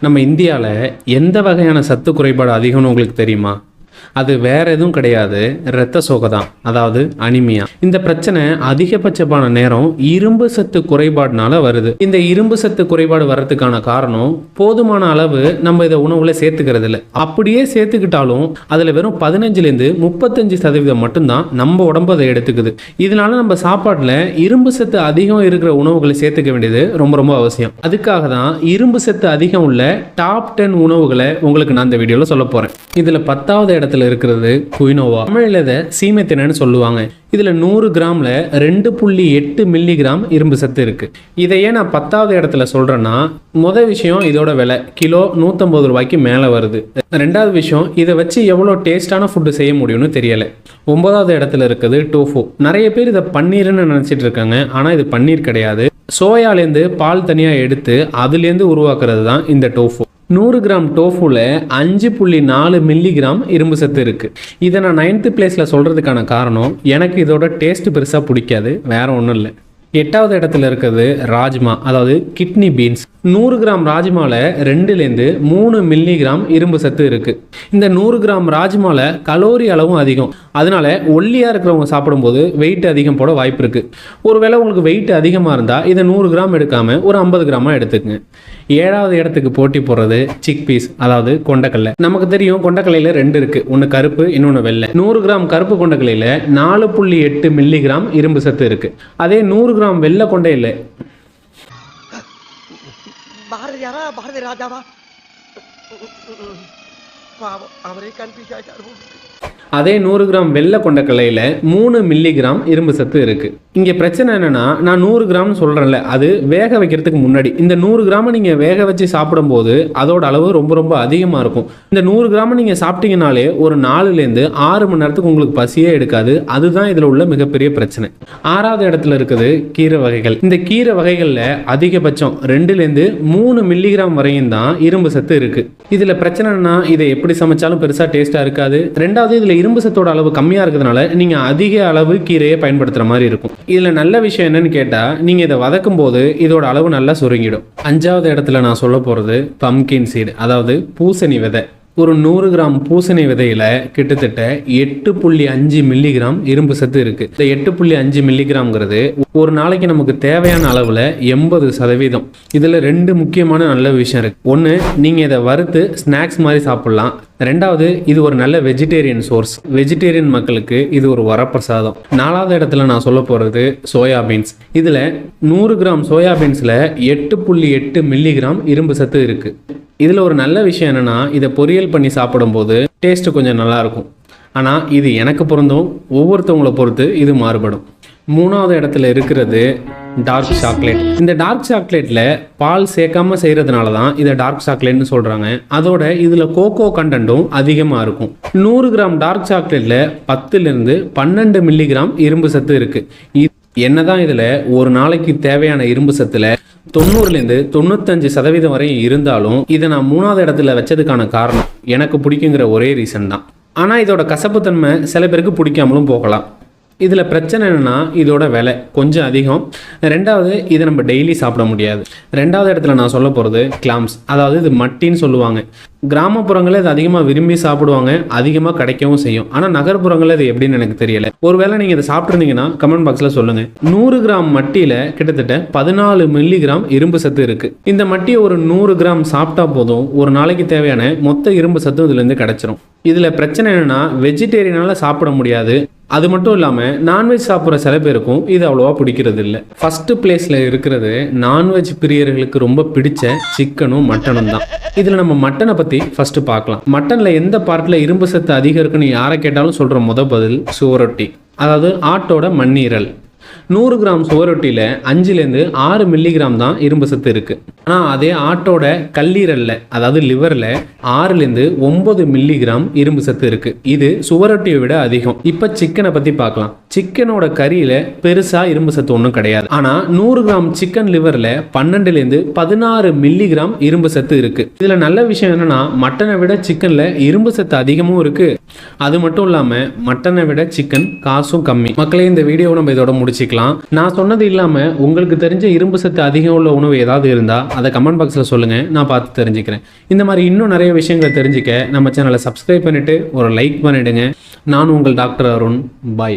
நம்ம இந்தியாவில் எந்த வகையான சத்து குறைபாடு அதிகம்னு உங்களுக்கு தெரியுமா? அது வேற எதுவும் கிடையாது. இரத்த சோகை தான் அதாவது அனிமியா. இந்த பிரச்சனை அதிகபட்சமான நேரம் இரும்பு சத்து குறைபாடுனால வருது. இந்த இரும்பு சத்து குறைபாடு வர்றதுக்கான காரணம் போதுமான அளவு நம்ம இதை உணவுல சேர்த்துக்கிறது இல்லை அப்படியே சேர்த்துக்கிட்டாலும் அதுல வெறும் பதினஞ்சுலேருந்து முப்பத்தஞ்சு சதவீதம் மட்டும்தான் நம்ம உடம்பு அதை எடுத்துக்குது. இதனால நம்ம சாப்பாட்டில் இரும்பு சத்து அதிகம் இருக்கிற உணவுகளை சேர்த்துக்க வேண்டியது ரொம்ப ரொம்ப அவசியம். அதுக்காக தான் இரும்பு சத்து அதிகம் உள்ள டாப் டென் உணவுகளை உங்களுக்கு நான் இந்த வீடியோவில் சொல்ல போகிறேன் இதில் பத்தாவது இடத்துல இருக்கிறது குயினோவா. தமிழில் இதை சீமைத்தினன்னு சொல்லுவாங்க. இதில் நூறு கிராமில் ரெண்டு புள்ளி எட்டு மில்லி கிராம் இரும்பு சத்து இருக்குது இதை ஏன் நான் பத்தாவது இடத்துல சொல்கிறேன்னா முதல் விஷயம் இதோட விலை. கிலோ நூற்றம்பது ரூபாய்க்கு மேலே வருது. ரெண்டாவது விஷயம் இதை வச்சு எவ்வளோ டேஸ்டான ஃபுட்டு செய்ய முடியும்னு தெரியலை. ஒன்பதாவது இடத்துல இருக்குது டோஃபோ நிறைய பேர் இதை பன்னீர்னு நினச்சிட்டு இருக்காங்க. ஆனால் இது பன்னீர் கிடையாது. சோயாலேருந்து பால் தனியாக எடுத்து அதுலேருந்து உருவாக்குறது தான் இந்த டோஃபோ நூறு கிராம் டோஃபுல அஞ்சு புள்ளி நாலு மில்லிகிராம் இரும்பு சத்து இருக்குது இதை நான் நைன்த்து பிளேஸில் சொல்கிறதுக்கான காரணம் எனக்கு இதோட டேஸ்ட் பெருசாக பிடிக்காது வேறு ஒன்றும் இல்லை. எட்டாவது இடத்துல இருக்கிறது ராஜ்மா அதாவது கிட்னி பீன்ஸ். நூறு கிராம் ராஜ்மாவில் ரெண்டுலேருந்து மூணு மில்லி கிராம் இரும்பு சத்து இருக்குது இந்த நூறு கிராம் ராஜ்மாவில் கலோரி அளவும் அதிகம். அதனால் ஒல்லியாக இருக்கிறவங்க சாப்பிடும்போது வெயிட் அதிகம் போட வாய்ப்பு இருக்குது ஒருவேளை உங்களுக்கு வெயிட் அதிகமாக இருந்தால் இதை நூறு கிராம் எடுக்காமல் ஒரு ஐம்பது கிராமாக எடுத்துக்கங்க. ஏழாவது இடத்துக்கு போட்டி போடுறது சிக் பீஸ் அதாவது கொண்டக்கல்லை நமக்கு தெரியும் கொண்டக்கல்லையில் ரெண்டு இருக்குது ஒன்று கருப்பு இன்னொன்று வெள்ளை. நூறு கிராம் கருப்பு கொண்டக்கல்லையில் நாலு புள்ளி எட்டு மில்லிகிராம் இரும்பு சத்து இருக்குது அதே நூறு கிராம் வெள்ளை கொண்டையில் பாரதி ராஜாவா? பாவம் அவரே கன்ஃபியூஸ் ஆயிட்டாரு. அதே நூறு கிராம் வெள்ளை கொண்ட கலையில் மூணு மில்லிகிராம் இரும்பு சத்து இருக்குது இங்கே பிரச்சனை என்னென்னா நான் நூறு கிராம்னு சொல்கிறேன்ல அது வேக வைக்கிறதுக்கு முன்னாடி. இந்த நூறு கிராமை நீங்கள் வேக வச்சு சாப்பிடும்போது அதோட அளவு ரொம்ப ரொம்ப அதிகமாக இருக்கும். இந்த நூறு கிராமை நீங்கள் சாப்பிட்டீங்கனாலே ஒரு நாலுலேருந்து ஆறு மணி நேரத்துக்கு உங்களுக்கு பசியே எடுக்காது. அதுதான் இதில் உள்ள மிகப்பெரிய பிரச்சனை. ஆறாவது இடத்துல இருக்குது கீரை வகைகள். இந்த கீரை வகைகளில் அதிகபட்சம் ரெண்டுலேருந்து மூணு மில்லிகிராம் வரையும் தான் இரும்பு சத்து இருக்குது இதில் பிரச்சனைனா இதை எப்படி சமைச்சாலும் பெருசாக டேஸ்ட்டாக இருக்காது. ரெண்டாவது இதில் இரும்பு சத்தோட அளவு கம்மியாக இருக்கிறதுனால நீங்கள் அதிக அளவு கீரையை பயன்படுத்துகிற மாதிரி இருக்கும். இதில் நல்ல விஷயம் என்னன்னு கேட்டால் நீங்கள் இதை வதக்கும் போது இதோட அளவு நல்லா சுருங்கிடும். அஞ்சாவது இடத்துல நான் சொல்ல போகிறது பம்கின் சீடு அதாவது பூசணி விதை. ஒரு நூறு கிராம் பூசணி விதையில் கிட்டத்தட்ட எட்டு புள்ளி அஞ்சு மில்லிகிராம் இரும்பு சத்து இருக்குது இந்த எட்டு புள்ளி அஞ்சு மில்லிகிராம்ங்கிறது ஒரு நாளைக்கு நமக்கு தேவையான அளவில் எண்பது சதவீதம். இதில் ரெண்டு முக்கியமான நல்ல விஷயம் இருக்குது ஒன்று நீங்கள் இதை வறுத்து ஸ்நாக்ஸ் மாதிரி சாப்பிட்லாம். ரெண்டாவது இது ஒரு நல்ல வெஜிடேரியன் சோர்ஸ் வெஜிடேரியன் மக்களுக்கு இது ஒரு வரப்பிரசாதம். நாலாவது இடத்துல நான் சொல்ல போகிறது சோயாபீன்ஸ் இதில் நூறு கிராம் சோயாபீன்ஸில் எட்டு புள்ளி எட்டு மில்லிகிராம் இரும்பு சத்து இருக்குது இதில் ஒரு நல்ல விஷயம் என்னென்னா இதை பொரியல் பண்ணி சாப்பிடும்போது டேஸ்ட்டு கொஞ்சம் நல்லாயிருக்கும். ஆனால் இது எனக்கு பொருந்தும் ஒவ்வொருத்தவங்களை பொறுத்து இது மாறுபடும். மூணாவது இடத்துல இருக்கிறது டார்க் சாக்லேட் இந்த டார்க் சாக்லேட்டில் பால் சேர்க்காம செய்கிறதுனால தான் இதை டார்க் சாக்லேட்னு சொல்கிறாங்க அதோட இதில் கோகோ கண்டென்ட்டும் அதிகமாக இருக்கும். நூறு கிராம் டார்க் சாக்லேட்டில் பத்துலேருந்து பன்னெண்டு மில்லிகிராம் இரும்பு சத்து இருக்குது என்னதான் இதில் ஒரு நாளைக்கு தேவையான இரும்பு சத்தில் தொண்ணூறுலேருந்து தொண்ணூத்தஞ்சு சதவீதம் வரையும் இருந்தாலும் இதை நான் மூணாவது இடத்துல வச்சதுக்கான காரணம் எனக்கு பிடிக்குங்கிற ஒரே ரீசன் தான். ஆனால் இதோட கசப்புத்தன்மை சில பேருக்கு பிடிக்காமலும் போகலாம். இதில் பிரச்சனை என்னென்னா இதோட விலை கொஞ்சம் அதிகம். ரெண்டாவது இதை நம்ம டெய்லி சாப்பிட முடியாது. ரெண்டாவது இடத்துல நான் சொல்ல போகிறது கிளாம்ஸ் அதாவது இது மட்டின்னு சொல்லுவாங்க. கிராமப்புறங்களில் இது அதிகமாக விரும்பி சாப்பிடுவாங்க அதிகமாக கிடைக்கவும் செய்யும். ஆனால் நகர்ப்புறங்களில் இது எப்படின்னு எனக்கு தெரியல. ஒருவேளை நீங்கள் இதை சாப்பிட்ருந்தீங்கன்னா கமெண்ட் பாக்ஸில் சொல்லுங்கள் நூறு கிராம் மட்டியில் கிட்டத்தட்ட பதினாலு மில்லிகிராம் இரும்பு சத்து இருக்குது இந்த மட்டியை ஒரு நூறு கிராம் சாப்பிட்டா போதும் ஒரு நாளைக்கு தேவையான மொத்த இரும்பு சத்து இதுலேருந்து கிடச்சிரும். இதில் பிரச்சனை என்னென்னா வெஜிடேரியனால் சாப்பிட முடியாது. அது மட்டும் இல்லாமல் நான்வெஜ் சாப்பிட்ற சில பேருக்கும் இது அவ்வளோவா பிடிக்கிறது இல்லை ஃபஸ்ட்டு பிளேஸில் இருக்கிறது நான்வெஜ் பிரியர்களுக்கு ரொம்ப பிடிச்ச சிக்கனும் மட்டனும் தான். இதில் நம்ம மட்டனை பற்றி ஃபஸ்ட்டு பார்க்கலாம். மட்டனில் எந்த பார்ட்டில் இரும்பு சத்து அதிகம் இருக்குன்னு யாரை கேட்டாலும் சொல்கிற முத பதில் சுவரொட்டி. அதாவது ஆட்டோட மண்ணீரல். நூறு கிராம் சுவரொட்டியில் அஞ்சுலேருந்து ஆறு மில்லிகிராம் தான் இரும்பு சத்து இருக்குது ஆனால் அதே ஆட்டோட கல்லீரலில் அதாவது லிவரில் ஆறுலேருந்து ஒம்பது மில்லிகிராம் இரும்பு சத்து இருக்குது இது சுவரொட்டியை விட அதிகம். இப்போ சிக்கனை பற்றி பார்க்கலாம். சிக்கனோட கறியில் பெருசாக இரும்பு சத்து ஒன்றும் கிடையாது. ஆனால் நூறு கிராம் சிக்கன் லிவரில் பன்னெண்டுலேருந்து பதினாறு மில்லிகிராம் இரும்பு சத்து இருக்குது இதில் நல்ல விஷயம் என்னென்னா மட்டனை விட சிக்கனில் இரும்பு சத்து அதிகமும் இருக்குது அது மட்டும் இல்லாமல் மட்டனை விட சிக்கன் காசும் கம்மி. மக்களே இந்த வீடியோவை நம்ம இதோட முடிச்சுக்கலாம். தெரிஞ்சுக்கலாம் நான் சொன்னது இல்லாமல் உங்களுக்கு தெரிஞ்ச இரும்பு சத்து அதிகம் உள்ள உணவு ஏதாவது இருந்தால் அதை கமெண்ட் பாக்ஸில் சொல்லுங்கள் நான் பார்த்து தெரிஞ்சுக்கிறேன். இந்த மாதிரி இன்னும் நிறைய விஷயங்களை தெரிஞ்சுக்க நம்ம சேனலை சப்ஸ்கிரைப் பண்ணிவிட்டு ஒரு லைக் பண்ணிவிடுங்க நான் உங்கள் டாக்டர் அருண். பாய்